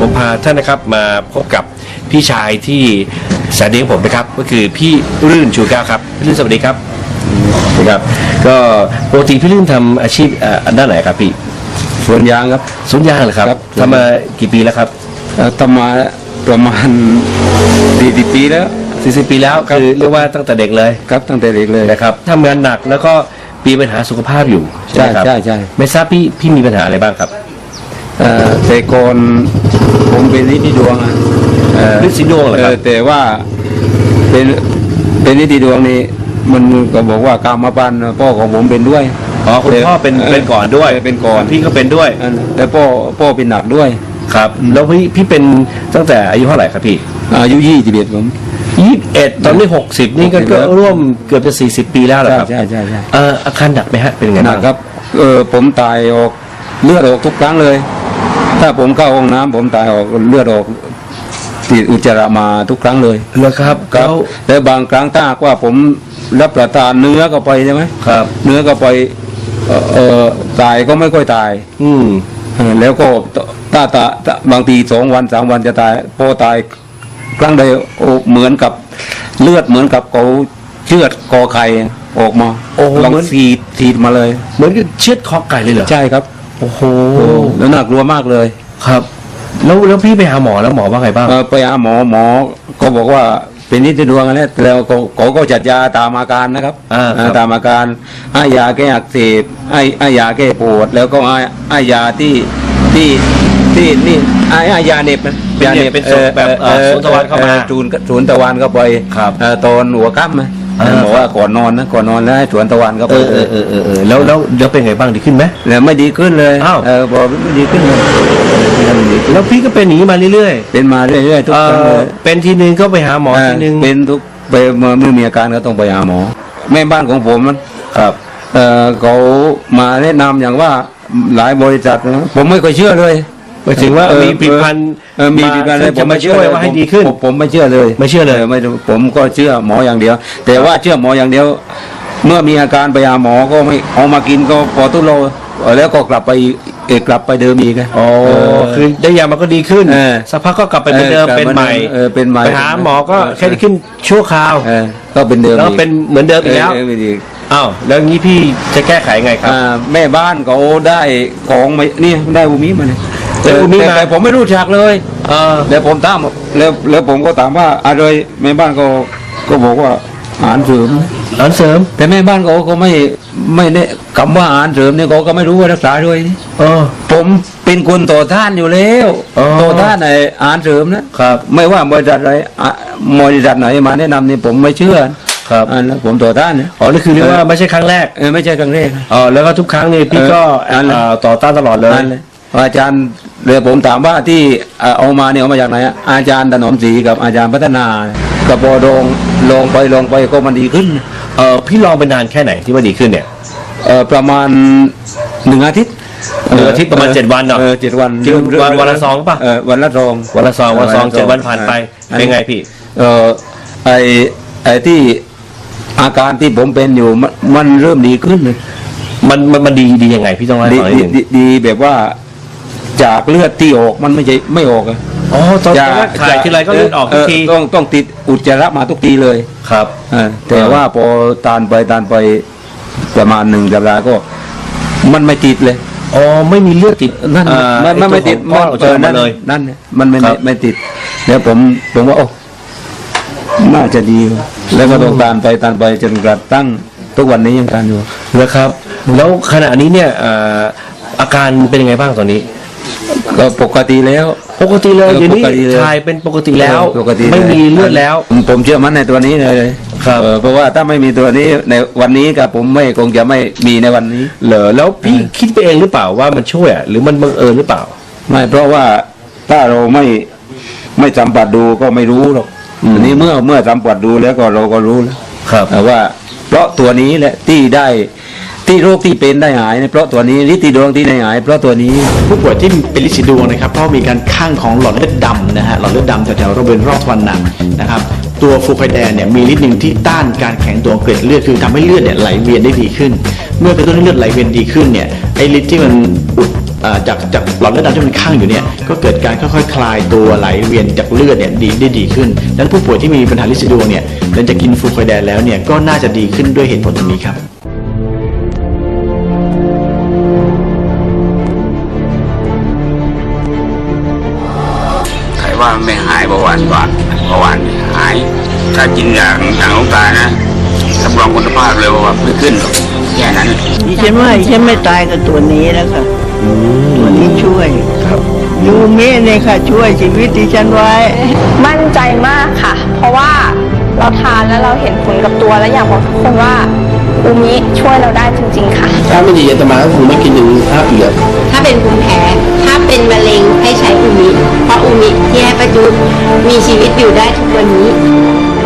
ผมพาท่านนะครับมาพบกับพี่ชายที่แสนดีของผมนะครับ ก็คือพี่รื่นชูก้าวครับพี่รื่นสวัสดีครับนะครับก็ปกติพี่รื่นทำอาชีพเอ่อด้านไหนครับพี่สวนยางครับ สวนยางเหรอครับครับ ทำมากี่ปีแล้วครับเอ่อทำมาประมาณสี่สิบปีแล้ว40ปีแล้วครับ คือเรียกว่าตั้งแต่เด็กเลยครับตั้งแต่เด็กเลย นะครับทำงานหนักแล้วก็มีปัญหาสุขภาพอยู่ใช่ไหมครับใช่ใช่ใช่ ไม่ทราบพี่พี่มีปัญหาอะไรบ้างครับเอ่อ แต่ก่อนผมเป็นนิติดวงอะเอ่อฤทธิ์สีดวงเหรอครับเออแต่ว่าเป็นเป็นนิติดวงนี่มันก็บอกว่ากรรมพันธุ์พ่อของผมเป็นด้วยอ๋อคุณพ่อเป็นเออเป็นก่อนด้วยเออเป็นก่อนพี่ก็เป็นด้วยอันแต่พ่อพ่อเป็นหนักด้วยครับ แล้วพี่พี่เป็นตั้งแต่อายุเท่าไหร่ครับพี่อายุยี่สิบเอ็ดผมยี่สิบเอ็ดตอนนี้หกสิบนี่ก็60ก็แล้วร่วมเกือบจะสี่สิบปีแล้วเหรอใช่ครับใช่ใช่ใช่เอ่ออาการหนักไหมฮะเป็นยังไงหนับ้ากงครับเออผมตายออกเลือดออกทุกครั้งเลย ถ้าผมเข้าห้องน้ำผมตายออกเลือดออกติดอุจจาระมาทุกครั้งเลยเหรอครับครับแล้วแต่บางครั้งถ้าหากว่าผมรับประทานเนื้อเข้าไปใช่ไหมครับ เนื้อเข้าไปเอ่อเอ่อตายก็ไม่ค่อยตาย อืม เออแล้วก็ถ้าตาถ้าบางทีสองวันสามวันจะตายพอตายครั้งใดโอ้เหมือนกับเลือดเหมือนกับเขาเชือดคอไข่ออกมาโอ้โหลองเหมือนฉีดฉีดมาเลย เหมือนกับเชือดคอไก่เลยเหรอใช่ครับ โอ้โหแล้วน่ากลัวมากเลยครับ แล้วแล้วพี่ไปหาหมอแล้วหมอว่าไงบ้างเอ่อไปหาหมอหมอก็บอกว่าเป็นนิดดวงอะไรแล้วเขาเขาก็จัดยาตามอาการนะครับอ่าครับอ่าตามอาการให้ยาแก้อักเสบให้ให้ยาแก้ปวด แล้วก็ให้ให้ยาที่ที่ที่นี่ให้ให้ยาเหน็บนะเป็นยาเหน็บเป็นศพแบบเอ่อศูนย์ตะวันเข้ามาออศูนย์ศูนย์ตะวันเข้าไปครับเอ่อตอนหัวค่ำ นะอ่าบอกว่าก่อนนอนนะก่อนนอนแล้วให้สวนตะวันเข้าเอไปอเออเออเออเออแล้วแล้วแล้วเป็นไงบ้างดีขึ้นไหม แล้วไม่ดีขึ้นเลยอ้าว เออบอกไม่ดีขึ้นเลยไม่ดีขึ้นแล้วพี่ก็เป็นอย่างนี้มาเรื่อยเป็นมาเรื่อยๆๆทุกเอ่ครั้งอเลยเป็นทีนึงก็ไปหาหมอทีนึงเป็นทุกไปเมื่อเมื่อมีอาการก็ต้องไปหาหมอ แม่บ้านของผมมัน ครับ เอ่อเขามาแนะนำอย่างว่าหลายบริษัทนะผมไม่เคยเชื่อเลย หมายถึงว่าเออมีผลิตภัณฑ์เออมีผลิตภัณฑ์อะไรจะมาช่วยว่าให้ดีขึ้น ผมผมไม่เชื่อเลยไม่เชื่อเลย ไม่ผมก็เชื่อหมออย่างเดียว แต่ว่าเชื่อหมออย่างเดียว เมื่อมีอาการไปหาหมอก็ไม่เอามากินก็พอทุโลเออแล้วก็กลับไปเอกกลับไปเดิมอีกไง อ๋อเคือได้ยามันก็ดีขึ้นเออสักพักก็กลับไปเหมือนเดิมเออกลับเป็นใหม่เออเป็นใหม่ไปหาหมอก็เออ แค่ดีขึ้นชั่วคราว เออก็เป็นเดิมแล้วก็อีกเป็นเหมือนเดิมอีกแล้วเออเออเป็นอีก อ้าวแล้วงี้พี่จะแก้ไขไงครับ อ่าแม่บ้านเขาได้ของมานี่ได้อูมิมาเนี่ย ได้อูมิมาแต่ผมไม่รู้จักเลยเออแล้วผมถามแล้วแล้วผมก็ถามว่าอะไรแม่บ้านก็ก็บอกว่าอาหารเสริมร้านเสริม แต่แม่บ้านเขาก็ไม่ไม่ได้คำว่าอาหารเสริมเนี่ยเขาก็ไม่รู้ว่ารักษาด้วยนี่เออ ผมเป็นคนต่อต้านอยู่แล้วอ๋อต่อต้านไอ้อาหารเสริมนะครับ ไม่ว่าบริษัทอะไรอะบริษัทไหนมาแนะนำนี่ผมไม่เชื่อครับอ่าแล้วผมต่อต้านเนี่ยอ๋อนี่คือเรียกว่าไม่ใช่ครั้งแรกเออไม่ใช่ครั้งแรกนะอ๋อแล้วก็ทุกครั้งนี่พี่ก็เออนั่นแหละเอ่อต่อต้านตลอดเลยนั่นเลยอาจารย์ เลยผมถามว่าที่เอ่อเอามาเนี่ยเอามาจากไหนอะอาจารย์ถนอมศรีกับอาจารย์พัฒนากับบอดงลงไปลงไปก็มันดีขึ้นเออพี่ลองไปนานแค่ไหนที่ว่าดีขึ้นเนี่ยเอ่อประมาณหนึ่งอาทิตย์หนึ่งอาทิตย์ประมาณเจ็ดวันเนอะออเจ็ดวันที่วันวันละซองปะเออวันละซองวันละซองวันละซองเจ็ดวันผ่านไปออเป็นไงพี่เออไอไอที่อาการที่ผมเป็นอยู่มันมันเริ่มดีขึ้นเลยมันมันมันดีดียังไงพี่ต้องเล่าให้ดีฟังนิดดีนึงดีดีแบบว่า จากเลือดที่ออกมันไม่ใช่ไม่ออกอะอ๋อตอนจะแรกถ่ายทีไรก็เลือดออกทุกทีเต้องต้องติดอุจจาระมาทุกทีเลยครับเออแต่ว่าพอตานไปตานไปประมาณหนึ่งสัปดาห์ก็ มันไม่ติดเลยอ๋อไม่มีเลือดติดนั่นอ่ามันมันไม่ติดอ้ตัวของก้อนออกจากนั่มานเลยนั่นเนี่ยมันไม่ครับไม่ติดแล้วผมผมว่าโอ้น่าจะดี แล้วก็ต้องตานไปตานไปจนกระทั่งทุกวันนี้ยังทานอยู่นะครับ แล้วขณะนี้เนี่ยเอ่ออาการเป็นยังไงบ้างตอนนี้ ก็ปกติแล้ว ปกติเลยเออเดี๋ยวนี้ปกติเลยถ่ายเป็นปกติแล้ว ปกติไม่มีเลือดแล้ว ผมผมเชื่อมั่นในตัวนี้เลยครับ เออเพราะว่าถ้าไม่มีตัวนี้ในวันนี้กับผมไม่คงจะไม่มีในวันนี้ เหรอแล้วพี่คิดไปเองหรือเปล่าว่ามันช่วยอะหรือมันบังเอิญหรือเปล่า ไม่เพราะว่าถ้าเราไม่ไม่สัมผัสดูก็ไม่รู้หรอกอืม อันนี้เมื่อเมื่อสัมผัสดูแล้วก็เราก็รู้แล้วครับ แต่ว่า เพราะตัวนี้แหละที่ได้ ที่โรคที่เป็นได้หายเนี่ยเพราะตัวนี้ฤทธิดวงที่ได้หาย เพราะตัวนี้ ผู้ป่วยที่เป็นลินสีดวงนะครับเพราะมีการข้างของหลอดเลือดดำนะฮะหลอดเลือดดำแถวๆบริเวณรอบทวารหนักนะครับตัวฟูไคแดนเนี่ยมีฤทธิ์หนึ่งที่ต้านการแข็งตัวของเกล็ดเลือดคือทำให้เลือดเนี่ยไหลเวียนได้ดีขึ้น เมื่อกระตุ้นให้เลือดไหลเวียนดีขึ้นเนี่ยไอ้ฤทธิ์ที่มันอุดจากจากหลอดเลือดดำที่มันข้างอยู่เนี่ยก็เกิดการค่อยๆคลายตัวไหลเวียนจากเลือดเนี่ยดีได้ดีขึ้นดังนั้นผู้ป่วยที่มีปัญหาลิซิดวงเนี่ยหลังจากกินฟลูคอยแดนแล้วเนี่ยก็น่าจะดีขึ้นด้วยเหตุผลตรงนี้ครับ ว่าไม่หายเบาหวานก่อนเบาหวานหาย ถ้ากินอย่างอย่างหลวงตานะรับรองคุณภาพเลยว่าไม่ขึ้นหรอกแค่นั้นดิฉันว่าดิฉันไม่ตายกับตัวนี้แล้วค่ะตัวนี้ช่วยครับยูมิเนี่ยค่ะ ช่วยชีวิตดิฉันไว้ มั่นใจมากค่ะ เพราะว่าเราทานแล้วเราเห็นผลกับตัวและอยากบอกทุกคนว่าอูมิช่วยเราได้จริง ๆ ค่ะ ถ้าไม่ดีอาตมาก็คงไม่กินถึงภาพอีกอะถ้าเป็นภูมิแพ้ ถ้าเป็นมะเร็งให้ใช้อูมิเพราะอู มิที่ให้ประจุมีชีวิตอยู่ได้ทุกวันนี้